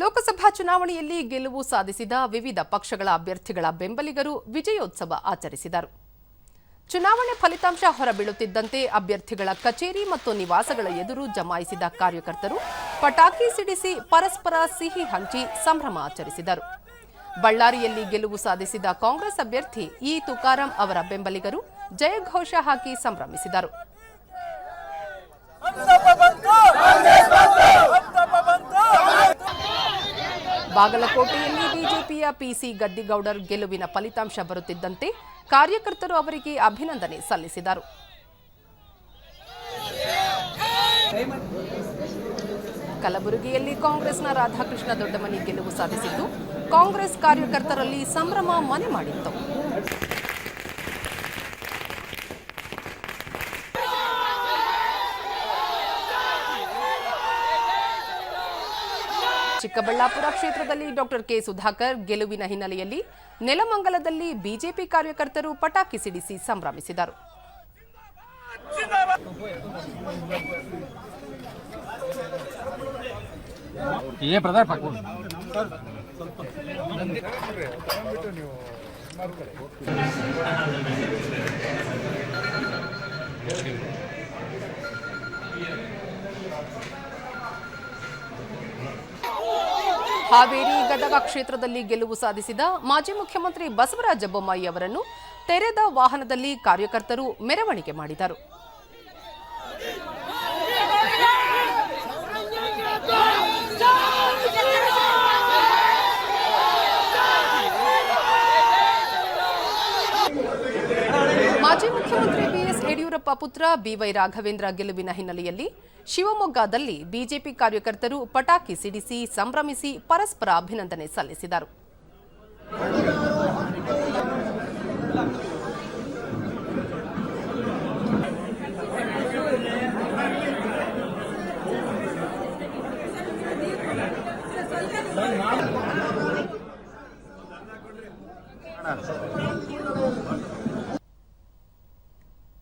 ಲೋಕಸಭಾ ಚುನಾವಣೆಯಲ್ಲಿ ಗೆಲುವು ಸಾಧಿಸಿದ ವಿವಿಧ ಪಕ್ಷಗಳ ಅಭ್ಯರ್ಥಿಗಳ ಬೆಂಬಲಿಗರು ವಿಜಯೋತ್ಸವ ಆಚರಿಸಿದರು. ಚುನಾವಣೆ ಫಲಿತಾಂಶ ಹೊರಬೀಳುತ್ತಿದ್ದಂತೆ ಅಭ್ಯರ್ಥಿಗಳ ಕಚೇರಿ ಮತ್ತು ನಿವಾಸಗಳ ಎದುರು ಜಮಾಯಿಸಿದ ಕಾರ್ಯಕರ್ತರು ಪಟಾಕಿ ಸಿಡಿಸಿ ಪರಸ್ಪರ ಸಿಹಿ ಹಂಚಿ ಸಂಭ್ರಮ ಆಚರಿಸಿದರು. ಬಳ್ಳಾರಿಯಲ್ಲಿ ಗೆಲುವು ಸಾಧಿಸಿದ ಕಾಂಗ್ರೆಸ್ ಅಭ್ಯರ್ಥಿ ಇ ತುಕಾರಾಂ ಅವರ ಬೆಂಬಲಿಗರು ಜಯಘೋಷ ಹಾಕಿ ಸಂಭ್ರಮಿಸಿದರು. ಬಾಗಲಕೋಟೆಯಲ್ಲಿ ಬಿಜೆಪಿಯ ಪಿಸಿ ಗದ್ದಿಗೌಡರ್ ಗೆಲುವಿನ ಫಲಿತಾಂಶ ಬರುತ್ತಿದ್ದಂತೆ ಕಾರ್ಯಕರ್ತರು ಅವರಿಗೆ ಅಭಿನಂದನೆ ಸಲ್ಲಿಸಿದರು. ಕಲಬುರಗಿಯಲ್ಲಿ ಕಾಂಗ್ರೆಸ್ನ ರಾಧಾಕೃಷ್ಣ ದೊಡ್ಡಮನಿ ಗೆಲುವು ಸಾಧಿಸಿದ್ದು, ಕಾಂಗ್ರೆಸ್ ಕಾರ್ಯಕರ್ತರಲ್ಲಿ ಸಂಭ್ರಮ ಮನೆ ಮಾಡಿತ್ತು. ಚಿಕ್ಕಬಳ್ಳಾಪುರ ಕ್ಷೇತ್ರದಲ್ಲಿ ಡಾಕ್ಟರ್ ಕೆ ಸುಧಾಕರ್ ಗೆಲುವಿನ ಹಿನ್ನೆಲೆಯಲ್ಲಿ ನೆಲಮಂಗಲದಲ್ಲಿ ಬಿಜೆಪಿ ಕಾರ್ಯಕರ್ತರು ಪಟಾಕಿ ಸಿಡಿಸಿ ಸಂಭ್ರಮಿಸಿದರು. ಹಾವೇರಿ ಗದಗ ಕ್ಷೇತ್ರದಲ್ಲಿ ಗೆಲುವು ಸಾಧಿಸಿದ ಮಾಜಿ ಮುಖ್ಯಮಂತ್ರಿ ಬಸವರಾಜ ಬೊಮ್ಮಾಯಿ ಅವರನ್ನು ತೆರೆದ ವಾಹನದಲ್ಲಿ ಕಾರ್ಯಕರ್ತರು ಮೆರವಣಿಗೆ ಮಾಡಿದರು. ಮಾಜಿ ಮುಖ್ಯಮಂತ್ರಿ ಬಿಎಸ್ ಯಡಿಯೂರಪ್ಪ ಪುತ್ರ ಬಿವೈ ರಾಘವೇಂದ್ರ ಗೆಲುವಿನ ಹಿನ್ನೆಲೆಯಲ್ಲಿ ಶಿವಮೊಗ್ಗದಲ್ಲಿ ಬಿಜೆಪಿ ಕಾರ್ಯಕರ್ತರು ಪಟಾಕಿ ಸಿಡಿಸಿ ಸಂಭ್ರಮಿಸಿ ಪರಸ್ಪರ ಅಭಿನಂದನೆ ಸಲ್ಲಿಸಿದರು.